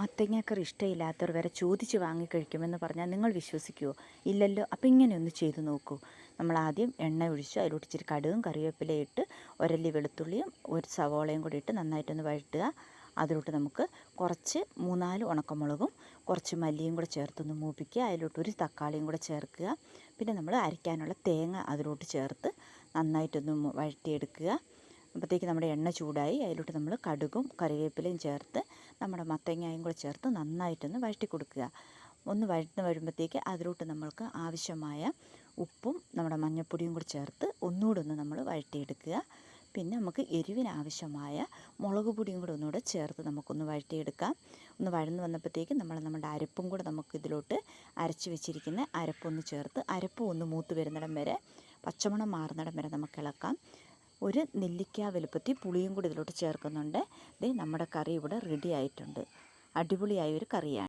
മത്തങ്ങാക്കറി ഇഷ്ടമില്ലാത്തവർ വരെ ചോദിച്ച് വാങ്ങിക്കഴിക്കുമെന്ന് പറഞ്ഞാൽ നിങ്ങൾ വിശ്വസിക്കുമോ ഇല്ലല്ലോ. അപ്പോൾ ഇങ്ങനെ ഒന്ന് ചെയ്ത് നോക്കൂ. നമ്മൾ ആദ്യം എണ്ണ ഒഴിച്ച് അതിലോട്ട് ഇച്ചിരി കടുകും കറിവേപ്പിലയും ഇട്ട് ഒരല്ലി വെളുത്തുള്ളിയും ഒരു സവോളയും കൂടി ഇട്ട് നന്നായിട്ടൊന്ന് വഴറ്റുക. അതിലോട്ട് നമുക്ക് കുറച്ച് മൂന്നാൽ ഉണക്കമുളകും കുറച്ച് മല്ലിയും കൂടെ ചേർത്തൊന്ന് മൂപ്പിക്കുക. അതിലോട്ട് ഒരു തക്കാളിയും കൂടെ ചേർക്കുക. പിന്നെ നമ്മൾ അരയ്ക്കാനുള്ള തേങ്ങ അതിലോട്ട് ചേർത്ത് നന്നായിട്ടൊന്ന് വഴറ്റിയെടുക്കുക. അപ്പോഴത്തേക്ക് നമ്മുടെ എണ്ണ ചൂടായി. അതിലോട്ട് നമ്മൾ കടുകും കറിവേപ്പിലയും ചേർത്ത് നമ്മുടെ മത്തങ്ങയും കൂടെ ചേർത്ത് നന്നായിട്ടൊന്ന് വഴറ്റി കൊടുക്കുക. ഒന്ന് വഴന്ന് വരുമ്പോഴത്തേക്ക് അതിലോട്ട് നമ്മൾക്ക് ആവശ്യമായ ഉപ്പും നമ്മുടെ മഞ്ഞൾപ്പൊടിയും കൂടി ചേർത്ത് ഒന്നുകൂടെ ഒന്ന് നമ്മൾ വഴറ്റിയെടുക്കുക. പിന്നെ നമുക്ക് എരിവിനാവശ്യമായ മുളക് പൊടിയും കൂടെ ഒന്നുകൂടെ ചേർത്ത് നമുക്കൊന്ന് വഴറ്റിയെടുക്കാം. ഒന്ന് വഴന്ന് വന്നപ്പോഴത്തേക്ക് നമ്മൾ നമ്മുടെ അരപ്പും കൂടെ നമുക്ക് ഇതിലോട്ട് അരച്ച് വെച്ചിരിക്കുന്ന അരപ്പൊന്ന് ചേർത്ത് അരപ്പ് ഒന്ന് മൂത്ത് വരുന്നിടം വരെ പച്ചമണം മാറുന്നിടം വരെ നമുക്ക് ഇളക്കാം. ഒരു നെല്ലിക്ക വലുപ്പത്തിൽ പുളിയും കൂടി ഇതിലോട്ട് ചേർക്കുന്നുണ്ട്. ദേ നമ്മുടെ കറി ഇവിടെ റെഡി ആയിട്ടുണ്ട്. അടിപൊളിയായ ഒരു കറിയാണ്.